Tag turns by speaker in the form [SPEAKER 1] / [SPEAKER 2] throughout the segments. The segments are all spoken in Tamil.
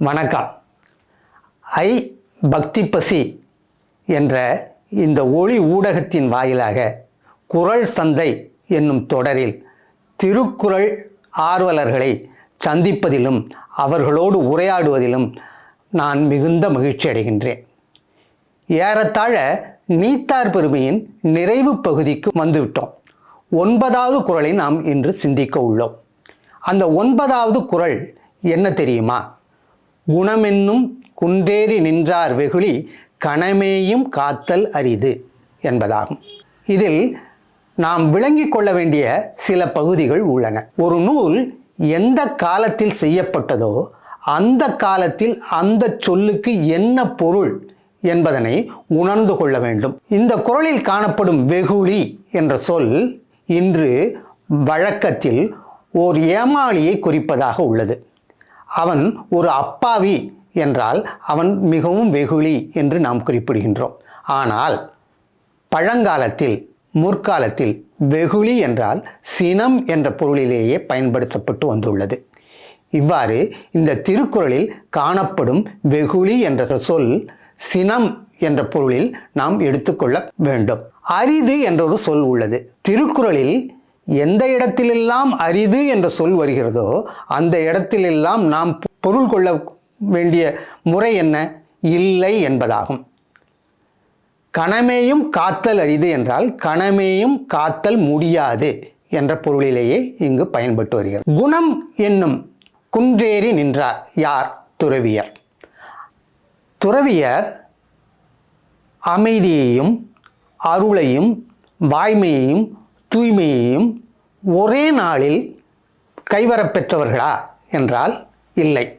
[SPEAKER 1] வணக்கம். ஐ பக்தி பசி என்ற இந்த ஒளி ஊடகத்தின் வாயிலாக குரல் சந்தை என்னும் தொடரில் திருக்குறள் ஆர்வலர்களை சந்திப்பதிலும் அவர்களோடு உரையாடுவதிலும் நான் மிகுந்த மகிழ்ச்சி அடைகின்றேன். ஏறத்தாழ நீத்தார் பெருமையின் நிறைவு பகுதிக்கு வந்துவிட்டோம். ஒன்பதாவது குறளை நாம் இன்று சிந்திக்க உள்ளோம். அந்த ஒன்பதாவது குறள் என்ன தெரியுமா? குணமென்னும் குன்றேறி நின்றார் வெகுளி கணமேயும் காத்தல் அரிது என்பதாகும். இதில் நாம் விளங்கிக் கொள்ள வேண்டிய சில பகுதிகள் உள்ளன. ஒரு நூல் எந்த காலத்தில் செய்யப்பட்டதோ அந்த காலத்தில் அந்த சொல்லுக்கு என்ன பொருள் என்பதனை உணர்ந்து கொள்ள வேண்டும். இந்த குரலில் காணப்படும் வெகுளி என்ற சொல் இன்று வழக்கத்தில் ஓர் ஏமாளியை குறிப்பதாக உள்ளது. அவன் ஒரு அப்பாவி என்றால் அவன் மிகவும் வெகுளி என்று நாம் குறிப்பிடுகின்றோம். ஆனால் பழங்காலத்தில் முற்காலத்தில் வெகுளி என்றால் சினம் என்ற பொருளிலேயே பயன்படுத்தப்பட்டு வந்துள்ளது. இவ்வாறு இந்த திருக்குறளில் காணப்படும் வெகுளி என்ற சொல் சினம் என்ற பொருளில் நாம் எடுத்துக்கொள்ள வேண்டும். அரிது என்ற ஒரு சொல் உள்ளது. திருக்குறளில் எந்த இடத்திலெல்லாம் அரிது என்ற சொல் வருகிறதோ அந்த இடத்திலெல்லாம் நாம் பொருள் கொள்ள வேண்டிய முறை என்ன? இல்லை என்பதாகும். கணமேயும் காத்தல் அரிது என்றால் கணமேயும் காத்தல் முடியாது என்ற பொருளிலேயே இங்கு பயன்பட்டு வருகிறது. குணம் என்னும் குன்றேறி நின்றார் யார்? துறவியர். துறவியர் அமைதியையும் அருளையும் வாய்மையையும் தூய்மையையும் ஒரே நாளில் கைவரப்பெற்றவர்களா என்றால் இல்லை.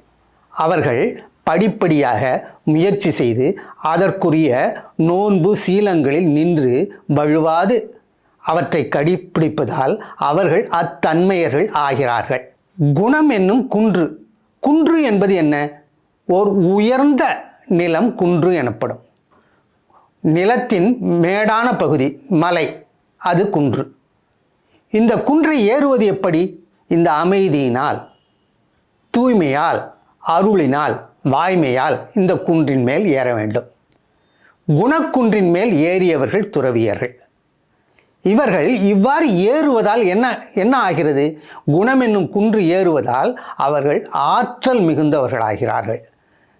[SPEAKER 1] அவர்கள் படிப்படியாக முயற்சி செய்து அதற்குரிய நோன்பு சீலங்களில் நின்று வழுவாது. அவற்றை கடைப்பிடிப்பதால் அவர்கள் அத்தன்மையர்கள் ஆகிறார்கள். குணம் என்னும் குன்று. குன்று என்பது என்ன? ஓர் உயர்ந்த நிலம் குன்று எனப்படும். நிலத்தின் மேடான பகுதி மலை அது குன்று. இந்த குன்றை ஏறுவது எப்படி? இந்த அமைதியினால் தூய்மையால் அருளினால் வாய்மையால் இந்த குன்றின் மேல் ஏற வேண்டும். குணக்குன்றின் மேல் ஏறியவர்கள் துறவியர்கள். இவர்கள் இவ்வாறு ஏறுவதால் என்ன என்ன ஆகிறது? குணம் என்னும் குன்று ஏறுவதால் அவர்கள் ஆற்றல் மிகுந்தவர்களாகிறார்கள்.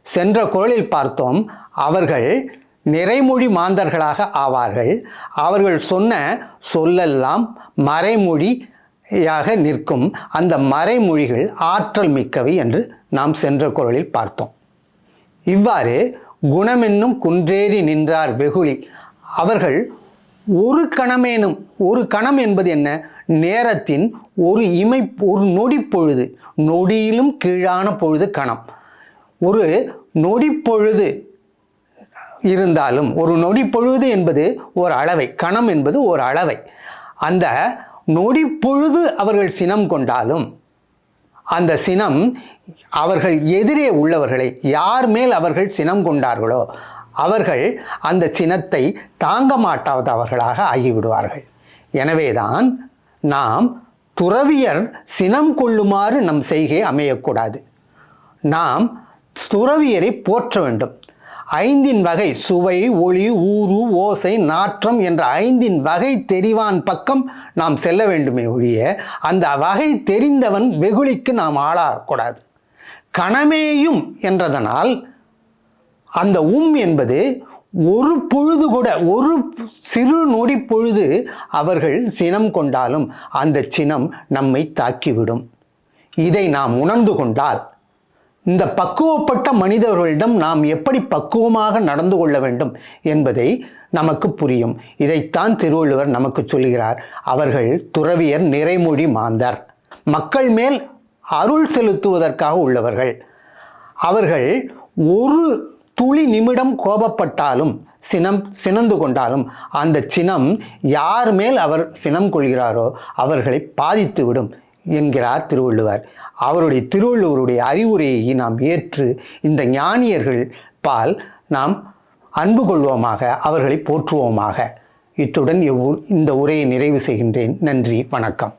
[SPEAKER 1] சென்ற குரலில் பார்த்தோம் அவர்கள் நிறைமொழி மாந்தர்களாக ஆவார்கள். அவர்கள் சொன்ன சொல்லெல்லாம் மறைமொழியாக நிற்கும். அந்த மறைமொழிகள் ஆற்றல் மிக்கவை என்று நாம் சென்ற குரலில் பார்த்தோம். இவ்வாறு குணமென்னும் குன்றேறி நின்றார் வெகுளி. அவர்கள் ஒரு கணமேனும் ஒரு கணம் என்பது என்ன? நேரத்தின் ஒரு இமை ஒரு நொடி பொழுது நொடியிலும் கீழான பொழுது கணம். ஒரு நொடி பொழுது இருந்தாலும் ஒரு நொடி பொழுது என்பது ஒரு அளவை கணம் என்பது ஒரு அளவை. அந்த நொடி பொழுது அவர்கள் சினம் கொண்டாலும் அந்த சினம் அவர்கள் எதிரே உள்ளவர்களை யார் மேல் அவர்கள் சினம் கொண்டார்களோ அவர்கள் அந்த சினத்தை தாங்க மாட்டாதவர்களாக ஆகிவிடுவார்கள். எனவேதான் நாம் துறவியர் சினம் கொள்ளுமாறு நம் செய்கை அமையக்கூடாது. நாம் துறவியரை போற்ற வேண்டும். ஐந்தின் வகை சுவை ஒளி ஊறு ஓசை நாற்றம் என்ற ஐந்தின் வகை தெரிவான் பக்கம் நாம் செல்ல வேண்டுமே ஒழிய அந்த வகை தெரிந்தவன் வெகுளிக்கு நாம் ஆளாகக்கூடாது. கணமேயும் என்றதனால் அந்த உம் என்பது ஒரு பொழுது கூட ஒரு சிறு நொடி பொழுது அவர்கள் சினம் கொண்டாலும் அந்த சினம் நம்மை தாக்கிவிடும். இதை நாம் உணர்ந்து கொண்டால் இந்த பக்குவப்பட்ட மனிதர்களிடம் நாம் எப்படி பக்குவமாக நடந்து கொள்ள வேண்டும் என்பதை நமக்கு புரியும். இதைத்தான் திருவள்ளுவர் நமக்கு சொல்கிறார். அவர்கள் துறவியர் நிறைமொழி மாந்தர். மக்கள் மேல் அருள் செலுத்துவதற்காக உள்ளவர்கள். அவர்கள் ஒரு துளி நிமிடம் கோபப்பட்டாலும் சினம் சினந்து கொண்டாலும் அந்த சினம் யார் மேல் அவர் சினம் கொள்கிறாரோ அவர்களை பாதித்துவிடும். என்கிறார் திருவள்ளுவர். அவருடைய திருவள்ளுவருடைய அறிவுரையை நாம் ஏற்று இந்த ஞானியர்கள் பால் நாம் அன்பு கொள்வோமாக அவர்களை போற்றுவோமாக. இத்துடன் இந்த உரையை நிறைவு செய்கின்றேன். நன்றி வணக்கம்.